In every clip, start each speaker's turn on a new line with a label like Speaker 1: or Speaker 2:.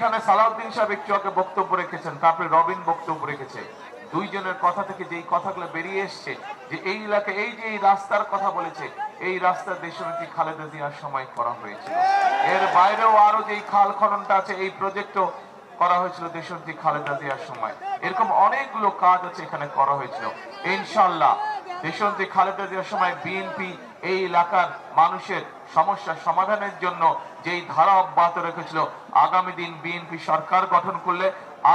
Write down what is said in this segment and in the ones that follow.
Speaker 1: এখানে সালাউদ্দিন সাহেব একটু আগে বক্তব্য রেখেছেন, তারপরে রবিন বক্তব্য রেখেছে। দুইজনের কথা থেকে যেই কথাগুলো বেরিয়ে এসছে, যে এই এলাকায় এই যে এই রাস্তার কথা বলেছে, এই রাস্তা দেশনেত্রী খালেদা জিয়ার সময় করা হয়েছিল। এর বাইরেও আরও যেই খাল খননটা আছে, এই প্রজেক্টও করা হয়েছিল দেশনেত্রী খালেদা জিয়ার সময়। এরকম অনেকগুলো কাজ আছে এখানে করা হয়েছিল। ইনশাল্লাহ দেশনেত্রী খালেদা জিয়ার সময় বিএনপি এই এলাকার মানুষের সমস্যা সমাধানের জন্য যেই ধারা অব্যাহত রেখেছিল, আগামী দিন বিএনপি সরকার গঠন করলে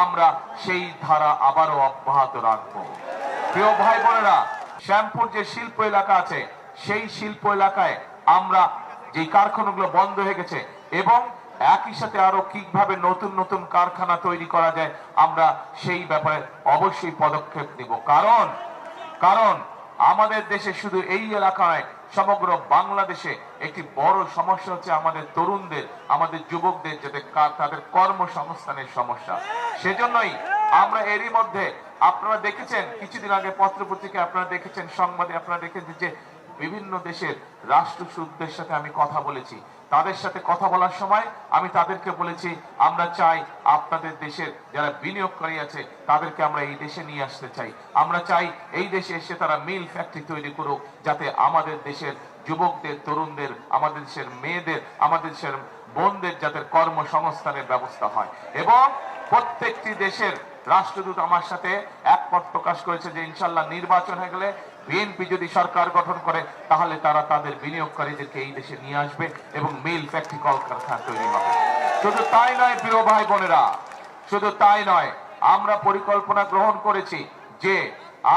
Speaker 1: আমরা সেই ধারা আবারও অব্যাহত রাখব। প্রিয় ভাই বোনেরা শ্যামপুর যে শিল্প এলাকা আছে, সেই শিল্প এলাকায় আমরা যে কারখানাগুলো বন্ধ হয়ে গেছে এবং একই সাথে আরও কীভাবে নতুন নতুন কারখানা তৈরি করা যায়, আমরা সেই ব্যাপারে অবশ্যই পদক্ষেপ নিব। কারণ কারণ আমাদের দেশে শুধু এই এলাকায় সমগ্র বাংলাদেশে একটি বড় সমস্যা হচ্ছে আমাদের তরুণদের, আমাদের যুবকদের যাতে তাদের কর্মসংস্থানের সমস্যা। সেজন্যই আমরা এরই মধ্যে, আপনারা দেখেছেন, কিছুদিন আগে পত্রপত্রিকায় আপনারা দেখেছেন, সংবাদে আপনারা দেখেছেন যে বিভিন্ন দেশের রাষ্ট্রসূদদের সাথে আমি কথা বলেছি। তাদের সাথে কথা বলার সময় আমি তাদেরকে বলেছি, আমরা চাই আপনাদের দেশের যারা বিনিয়োগকারী আছে, তাদেরকে আমরা এই দেশে নিয়ে আসতে চাই। আমরা চাই এই দেশে এসে তারা মিল ফ্যাক্টরি তৈরি করুক, যাতে আমাদের দেশের যুবকদের, তরুণদের, আমাদের দেশের মেয়েদের, আমাদের দেশের বোনদের যাতে কর্মসংস্থানের ব্যবস্থা হয়। এবং প্রত্যেকটি দেশের রাষ্ট্রদূত আমার সাথে একমত প্রকাশ করেছে যে, ইনশাল্লাহ নির্বাচন হয়ে গেলে বিএনপি যদি সরকার গঠন করে, তাহলে তারা তাদের বিনিয়োগকারীদেরকে এই দেশে নিয়ে আসবে এবং মিল ফ্যাক্টরি কলকারখানা তৈরি হবে। শুধু তাই নয়, প্রিয় ভাই বোনেরা, শুধু তাই নয়, আমরা পরিকল্পনা গ্রহণ করেছি যে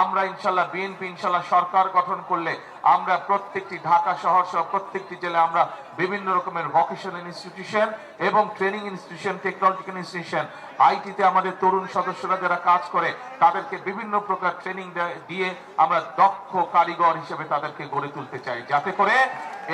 Speaker 1: আমরা ইনশাল্লাহ বিএনপি ইনশাল্লাহ সরকার গঠন করলে আমরা প্রত্যেকটি ঢাকা শহর সহ প্রত্যেকটি জেলায় আমরা বিভিন্ন রকমের ভোকেশনাল ইনস্টিটিউশন এবং ট্রেনিং ইনস্টিটিউশন টেকনোলজিক্যাল ইনস্টিটিউশন আইটিতে আমাদের তরুণ সদস্যরা যারা কাজ করে, তাদেরকে বিভিন্ন প্রকার ট্রেনিং দিয়ে আমরা দক্ষ কারিগর হিসেবে তাদেরকে গড়ে তুলতে চাই। যাতে করে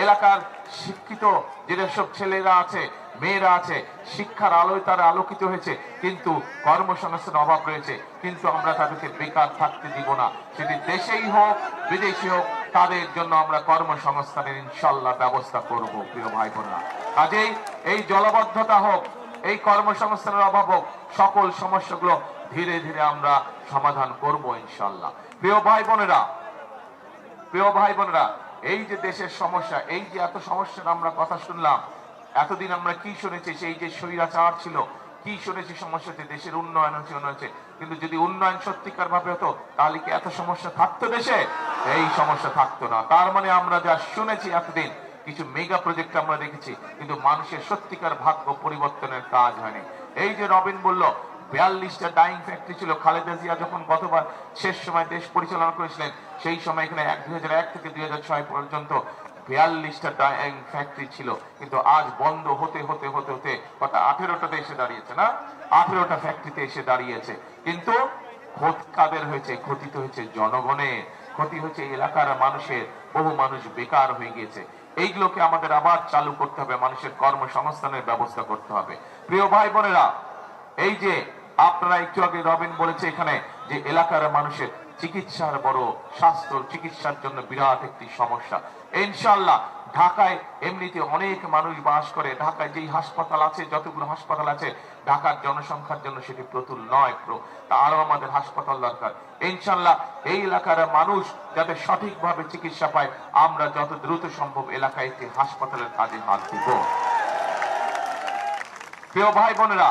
Speaker 1: এলাকার শিক্ষিত যেসব ছেলেরা আছে, মেয়েরা আছে, শিক্ষার আলোয় তারা আলোকিত হয়েছে, কিন্তু কর্মসংস্থান অভাব রয়েছে, কিন্তু আমরা তাদেরকে বেকার থাকতে দিব না। সেটি দেশেই হোক বিদেশি হোক তাদের জন্য আমরা কর্মসংস্থানের ইনশাল্লাহ ব্যবস্থা করব, প্রিয় ভাই বোনরা কাজেই এই জলবদ্ধতা হোক, এই কর্মসংস্থানের অভাব হোক, সকল সমস্যাগুলো ধীরে ধীরে আমরা সমাধান করব ইনশাল্লাহ। প্রিয় ভাই বোনেরা প্রিয় ভাই বোনেরা এই যে দেশের সমস্যা, এই যে এত সমস্যার আমরা কথা শুনলাম, এতদিন আমরা কি শুনেছি, সেই যে স্বৈরাচার ছিল কি শুনেছি সমস্যা হচ্ছে, দেশের উন্নয়ন হচ্ছে উন্নয়ন হচ্ছে। কিন্তু যদি উন্নয়ন সত্যিকার ভাবে হতো, তাহলে কি এত সমস্যা থাকতো দেশে? এই সমস্যা থাকতো না। তার মানে আমরা যা শুনেছি এতদিন, কিছু মেগা প্রজেক্ট আমরা দেখেছি, কিন্তু মানুষের সত্যিকার ভাগ্য পরিবর্তনের কাজ হয়নি। এই যে রবিন বলল, বিয়াল্লিশটা ডাইং ফ্যাক্টরি ছিল। খালেদা জিয়া যখন গতবার শেষ সময় দেশ পরিচালনা করেছিলেন, সেই সময় এখানে এক দুই থেকে দুই পর্যন্ত বিয়াল্লিশটা ডাইং ফ্যাক্টরি ছিল, কিন্তু আজ বন্ধ হতে হতে হতে হতে কত আঠেরোটাতে এসে দাঁড়িয়েছে, না? আঠেরোটা ফ্যাক্টরিতে এসে দাঁড়িয়েছে। কিন্তু কাদের হয়েছে? ক্ষতি তো হয়েছে জনগণের। ক্ষতি হয়েছে এলাকার মানুষের। বহু মানুষ বেকার হয়ে গিয়েছে। এইগুলোকে আমাদের আবার চালু করতে হবে, মানুষের কর্মসংস্থানের ব্যবস্থা করতে হবে। প্রিয় ভাই বোনেরা, এই যে আপনারা একটু আগে রবিন বলেছে এখানে যে এলাকার মানুষের চিকিৎসার বড় স্বাস্থ্য চিকিৎসার জন্য বিরাট একটি সমস্যা। ইনশাল্লাহ ঢাকায় এমনিতে অনেক মানুষ বাস করে। ঢাকায় যেই হাসপাতাল আছে, যতগুলো হাসপাতাল আছে, ঢাকার জনসংখ্যার জন্য সেটি প্রতুল নয় প্র। আরও আমাদের হাসপাতাল দরকার। ইনশাল্লাহ এই এলাকার মানুষ যাতে সঠিকভাবে চিকিৎসা পায়, আমরা যত দ্রুত সম্ভব এলাকায় একটি হাসপাতালের কাজে হাত দিব। প্রিয় ভাই বোনেরা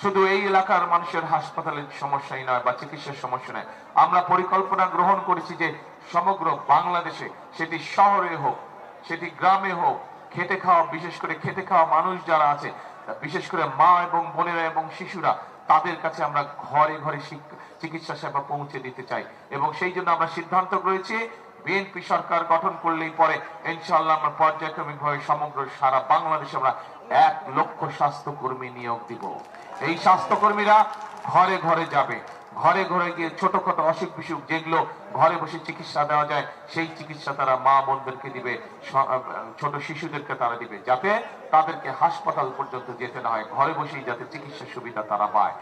Speaker 1: শুধু এই এলাকার মানুষের হাসপাতালের সমস্যাই নয় বা চিকিৎসার সমস্যা নয়। আমরা পরিকল্পনা গ্রহণ করেছি যে সমগ্র বাংলাদেশে সেটি শহরে হোক, সেটি গ্রামে হোক, খেটে খাওয়া, বিশেষ করে খেটে খাওয়া মানুষ যারা আছে, বিশেষ করে মা এবং বোনেরা এবং শিশুরা, তাদের কাছে আমরা ঘরে ঘরে চিকিৎসা সেবা পৌঁছে দিতে চাই। এবং সেই জন্য আমরা সিদ্ধান্ত করেছি, বিএনপি সরকার গঠন করলেই পরে ইনশাআল্লাহ আমরা পর্যায়ক্রমিক ভাবে সমগ্র সারা বাংলাদেশে আমরা এক লক্ষ স্বাস্থ্যকর্মী নিয়োগ দিব। এই স্বাস্থ্যকর্মীরা ঘরে ঘরে যাবে। ঘরে ঘরে গিয়ে ছোটখাটো অসুখ বিসুখ যেগুলো ঘরে বসে চিকিৎসা দেওয়া যায়, সেই চিকিৎসা তারা মা বোনদেরকে দিবে ছোট শিশুদেরকে তারা দিবে, যাতে তাদেরকে হাসপাতাল পর্যন্ত যেতে না হয়, ঘরে বসেই যাতে চিকিৎসা সুবিধা তারা পায়।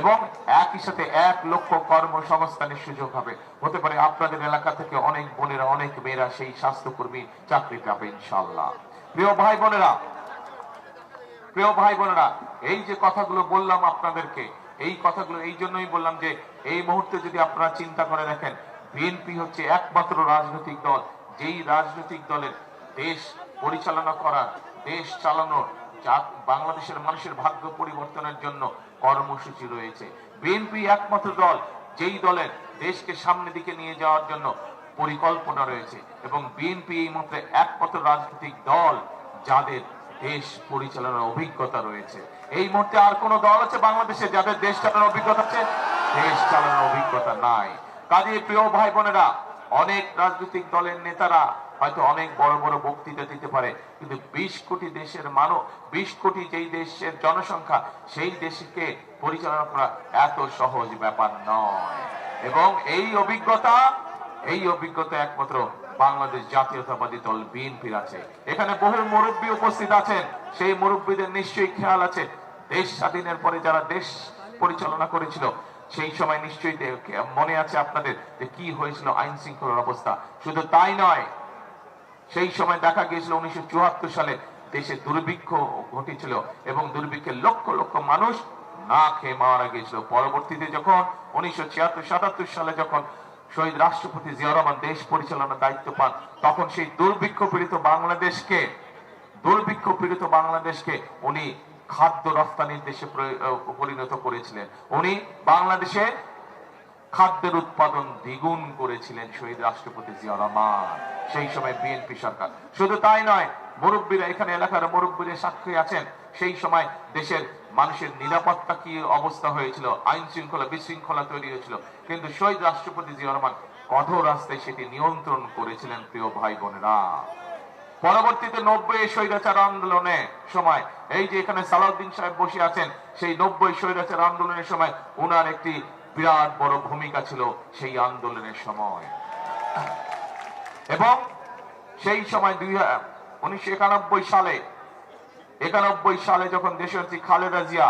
Speaker 1: এবং একই সাথে এক লক্ষ কর্মসংস্থানের সুযোগ হবে। হতে পারে আপনাদের এলাকা থেকে অনেক বোনেরা, অনেক মেয়েরা সেই স্বাস্থ্যকর্মী চাকরি পাবে ইনশাল্লাহ প্রিয় ভাই বোনেরা প্রিয় ভাই বোনেরা, এই যে কথাগুলো বললাম আপনাদেরকে, এই কথাগুলো, এই জন্যই বললাম যে এই মুহূর্তে যদি আপনারা চিন্তা করে দেখেন, বিএনপি হচ্ছে একমাত্র রাজনৈতিক দল। যেই রাজনৈতিক দলের দেশ পরিচালনা করার দেশ চালানোর বাংলাদেশের মানুষের ভাগ্য পরিবর্তনের জন্য কর্মসূচি রয়েছে। বিএনপি একমাত্র দল, যেই দলের দেশকে সামনে দিকে নিয়ে যাওয়ার জন্য পরিকল্পনা রয়েছে। এবং বিএনপি এই মুহূর্তে একমাত্র রাজনৈতিক দল যাদের দেশ পরিচালনার অভিজ্ঞতা রয়েছে। এই মুহূর্তে আর কোন দল আছে বাংলাদেশে যাদের দেশ চালানোর অভিজ্ঞতা আছে? দেশ চালানোর অভিজ্ঞতা নাই। কাজে প্রিয় ভাই বোনেরা, অনেক রাজনৈতিক দলের নেতারা হয়তো অনেক বড় বড় বক্তৃতা দিতে পারে, কিন্তু বিশ কোটি দেশের মানব বিশ কোটি যেই দেশের জনসংখ্যা, সেই দেশকে পরিচালনা করা এত সহজ ব্যাপার নয়। এবং এই অভিজ্ঞতা এই অভিজ্ঞতা একমাত্র বাংলাদেশ জাতীয়তাবাদী দল বিএনপির আছে। এখানে বহু মুরব্বী উপস্থিত আছেন। সেই মুরব্বীদের নিশ্চয়ই খেয়াল আছে। দেশ স্বাধীনের পরে যারা দেশ পরিচালনা করেছিল, সেই সময় নিশ্চয়ই মনে আছে আপনাদের যে কি হয়েছিল আইন শৃঙ্খলার অবস্থা? শুধু তাই নয়, সেই সময় দেখা গিয়েছিল উনিশশো চুয়াত্তর সালে দেশে দুর্ভিক্ষ ঘটেছিল এবং দুর্ভিক্ষে লক্ষ লক্ষ মানুষ না খেয়ে মারা গিয়েছিল। পরবর্তীতে যখন উনিশশো ছিয়াত্তর সালে যখন শহীদ রাষ্ট্রপতি জিয়া রহমান দেশ পরিচালনার দায়িত্ব পান। তখন সেই দুর্ভিক্ষ পীড়িত বাংলাদেশকে, দুর্ভিক্ষ পীড়িত বাংলাদেশকে উনি খাদ্য রপ্তানির দেশে পরিণত করেছিলেন। উনি বাংলাদেশে খাদ্যের উৎপাদন দ্বিগুণ করেছিলেন শহীদ রাষ্ট্রপতি জিয়া রহমান, সেই সময় বিএনপি সরকার। শুধু তাই নয়, মুরব্বীরা এখানে এলাকার মুরব্বীরা সাক্ষী আছেন। সেই সময় দেশের মানুষের নিরাপত্তা কি অবস্থা হয়েছিল? আইন শৃঙ্খলা বিশৃঙ্খলা তৈরি হয়েছিল। কিন্তু শহীদ রাষ্ট্রপতি জিয়া রহমান কঠোর রাস্তায় সেটি নিয়ন্ত্রণ করেছিলেন, প্রিয় ভাই বোনেরা পরবর্তীতে নব্বই স্বৈরাচার আন্দোলনে সময়, এই যে এখানে সালাউদ্দিন সাহেব বসে আছেন, সেই নব্বই স্বৈরাচার আন্দোলনের সময় ওনার একটি বিরাট বড় ভূমিকা ছিল সেই আন্দোলনের সময়। এবং সেই সময় দুই উনিশশো সালে একানব্বই সালে যখন দেশনেত্রী খালেদা জিয়া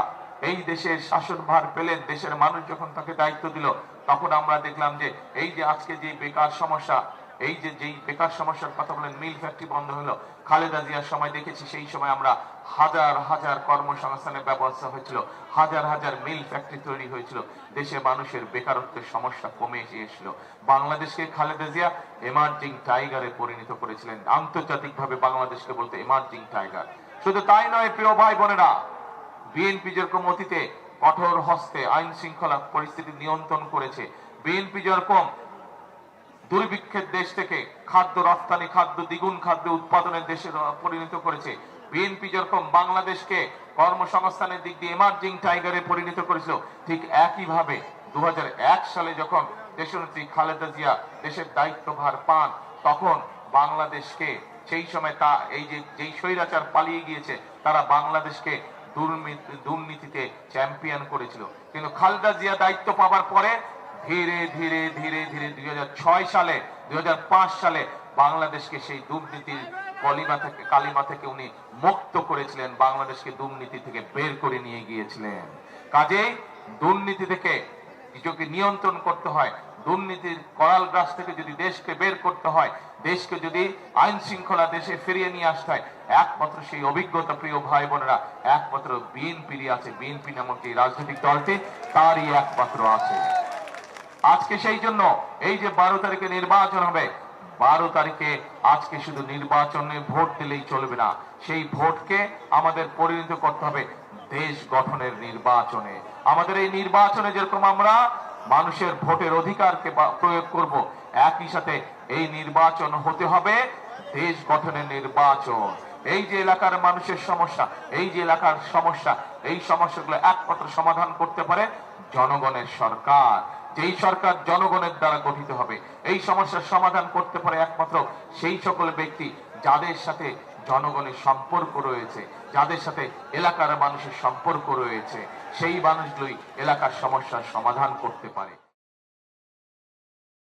Speaker 1: এই দেশের শাসনভার পেলেন, দেশের মানুষ যখন তাকে দায়িত্ব দিল, তখন আমরা দেখলাম যে এই যে আজকে যে বেকার সমস্যা, এই যে যেই বেকার সমস্যার কথা বলেন, মিল ফ্যাক্টরি বন্ধ হলো, খালেদা জিয়ার সময় দেখেছি, সেই সময় আমরা হাজার হাজার কর্মসংস্থানের ব্যবস্থা হয়েছিল, হাজার হাজার মিল ফ্যাক্টরি তৈরি হয়েছিল, দেশে মানুষের বেকারত্বের সমস্যা কমে এসেছিল। বাংলাদেশকে খালেদা জিয়া এমার্জিং টাইগারে পরিণত করেছিলেন। আন্তর্জাতিকভাবে বাংলাদেশকে বলতে এমার্জিং টাইগার শুধু তাই নয়, প্রিয় ভাই বোনেরা বিএনপি যেরকম অতীতে কঠোর হস্তে আইন শৃঙ্খলা পরিস্থিতি নিয়ন্ত্রণ করেছে বিএনপি যেরকম দুর্ভিক্ষের দেশ থেকে খাদ্য রপ্তানি, খাদ্য দ্বিগুণ খাদ্য উৎপাদনের দেশে পরিণত করেছে বিএনপি যেরকম বাংলাদেশকে কর্মসংস্থানের দিক দিয়ে এমার্জিং টাইগারে পরিণত করেছিল, ঠিক একইভাবে দু হাজার এক সালে যখন দেশনেত্রী খালেদা জিয়া দেশের দায়িত্বভার পান, তখন বাংলাদেশকে সেই সময় তা, এই যে, যেই স্বৈরাচার পালিয়ে গিয়েছে, তারা বাংলাদেশকে দুর্নীতিতে চ্যাম্পিয়ন করেছিল। কিন্তু খালেদা জিয়া দায়িত্ব পাওয়ার পরে ধীরে ধীরে ধীরে ধীরে দুই সালে দুই সালে বাংলাদেশকে সেই দুর্নীতির কলিমা থেকে, কালিমা থেকে উনি মুক্ত করেছিলেন, বাংলাদেশকে দুর্নীতি থেকে বের করে নিয়ে গিয়েছিলেন। কাজেই দুর্নীতি থেকে নিজেকে নিয়ন্ত্রণ করতে হয় দুর্নীতির করাল গ্রাস থেকে যদি দেশকে বের করতে হয়, দেশকে যদি আইন শৃঙ্খলা দেশে ফিরিয়ে নিয়ে আসতে হয়, একমাত্র সেই অভিজ্ঞতা প্রিয় ভাই বোনেরা একমাত্র বিএনপিরই আছে। বিএনপি নামক এই রাজনৈতিক দলটি তারই একমাত্র আছে। আজকে সেই জন্য এই যে বারো তারিখে নির্বাচন হবে, বারো তারিখে আজকে শুধু নির্বাচনে ভোট দিলেই চলবে না, সেই ভোটকে আমাদের পরিণত করতে হবে দেশ গঠনের নির্বাচনে। আমাদের এই নির্বাচনে যেরকম আমরা মানুষের ভোটের অধিকারকে প্রয়োগ করব। একই সাথে এই নির্বাচন হতে হবে দেশ গঠনের নির্বাচন। এই যে এলাকার মানুষের সমস্যা, এই যে এলাকার সমস্যা, এই সমস্যাগুলো একমাত্র সমাধান করতে পারে জনগণের সরকার। যেই সরকার জনগণের দ্বারা গঠিত হবে, এই সমস্যার সমাধান করতে পারে একমাত্র সেই সকল ব্যক্তি যাদের সাথে জনগণের সম্পর্ক রয়েছে। যাদের সাথে এলাকার মানুষের সম্পর্ক রয়েছে সেই মানুষগুলোই এলাকার সমস্যার সমাধান করতে পারে।